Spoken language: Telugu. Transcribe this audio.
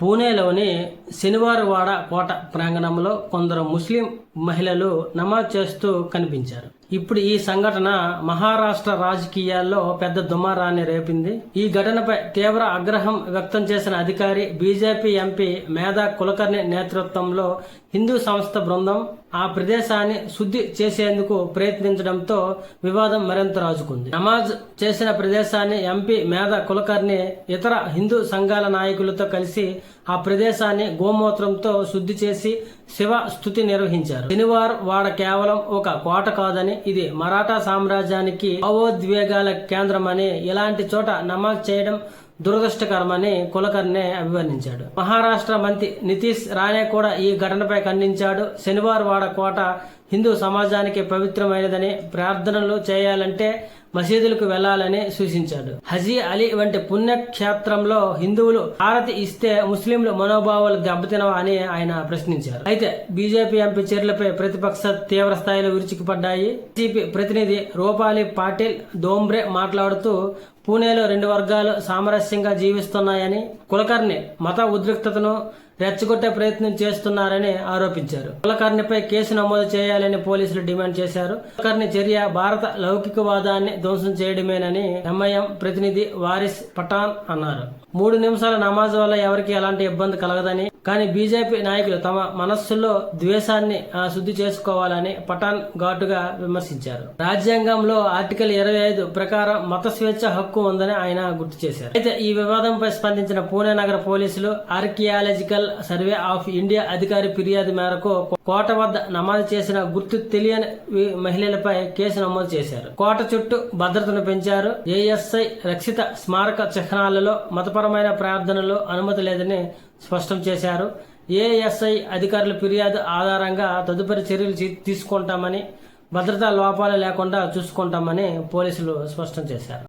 పూణేలోని శనివారవాడ కోట ప్రాంగణంలో కొందరు ముస్లిం మహిళలు నమాజ్ చేస్తూ కనిపించారు. ఇప్పుడు ఈ సంఘటన మహారాష్ట్ర రాజకీయాల్లో పెద్ద దుమారాన్ని రేపింది. ఈ ఘటనపై తీవ్ర ఆగ్రహం వ్యక్తం చేసిన అధికారి బీజేపీ ఎంపీ మేధా కులకర్ణి నేతృత్వంలో హిందూ సంస్థ బృందం ఆ ప్రదేశాన్ని శుద్ధి చేసేందుకు ప్రయత్నించడంతో వివాదం మరింత రాజుకుంది. నమాజ్ చేసిన ప్రదేశాన్ని ఎంపీ మేధా కులకర్ణి ఇతర హిందూ సంఘాల నాయకులతో కలిసి ఆ ప్రదేశాన్ని గోమూత్రంతో శుద్ధి చేసి శివ స్థుతి నిర్వహించారు. శనివారం వాడ కేవలం ఒక కోట కాదని ఇది మరాఠా సామ్రాజ్యానికి భావోద్వేగాల కేంద్రమని ఇలాంటి చోట నమాజ్ చేయడం దురదృష్టకరమని కులకర్ణే అభివర్ణించాడు. మహారాష్ట్ర మంత్రి నితీష్ రాణే కూడా ఈ ఘటనపై ఖండించాడు. శనివారం వాడ కోట హిందూ సమాజానికి పవిత్రమైనదని ప్రార్థనలు చేయాలంటే మసీదులకు వెళ్ళాలని సూచించాడు. హజీ అలీ వంటి పుణ్యక్షేత్రంలో హిందువులు హారతి ఇస్తే ముస్లింలు మనోభావాలు దెబ్బతినవా అని ఆయన ప్రశ్నించారు. అయితే బీజేపీ ఎంపీ చర్యలపై ప్రతిపక్ష తీవ్ర స్థాయిలో విరుచుకుపడ్డాయి. టీపీ ప్రతినిధి రూపాలి పాటిల్ దోంబ్రే మాట్లాడుతూ పూణేలో రెండు వర్గాలు సామరస్యంగా జీవిస్తున్నాయని కులకర్ణి మత ఉద్రిక్తతను రెచ్చగొట్టే ప్రయత్నం చేస్తున్నారని ఆరోపించారు. కులకర్ణిపై కేసు నమోదు చేయాలని పోలీసులు డిమాండ్ చేశారు. కులకర్ణి చర్య భారత లౌకికవాదాన్ని ధ్వంసం చేయడమేనని ఎంఐఎం ప్రతినిధి వారిస్ పఠాన్ అన్నారు. మూడు నిమిషాల నమాజ్ వల్ల ఎవరికి ఎలాంటి ఇబ్బంది కలగదని కానీ బీజేపీ నాయకులు తమ మనస్సులో ద్వేషాన్ని శుద్ధి చేసుకోవాలని పఠాన్ ఘాటుగా విమర్శించారు. రాజ్యాంగంలో ఆర్టికల్ ఇరవై ఐదు ప్రకారం మత స్వేచ్ఛ హక్కు ఉందని ఆయన గుర్తు చేశారు. అయితే ఈ వివాదంపై స్పందించిన పూణే నగర పోలీసులు ఆర్కియాలజికల్ సర్వే ఆఫ్ ఇండియా అధికారి ఫిర్యాదు మేరకు కోట వద్ద నమోదు చేసిన గుర్తు తెలియని మహిళలపై కేసు నమోదు చేశారు. కోట చుట్టూ భద్రతను పెంచారు. ఏఎస్ఐ రక్షిత స్మారక చిహ్నాలలో మతపరమైన ప్రార్థనలు అనుమతి లేదని స్పష్టం చేశారు. ఏఎస్ఐ అధికారుల ఫిర్యాదు ఆధారంగా తదుపరి చర్యలు తీసుకుంటామని భద్రతా లోపాలు లేకుండా చూసుకుంటామని పోలీసులు స్పష్టం చేశారు.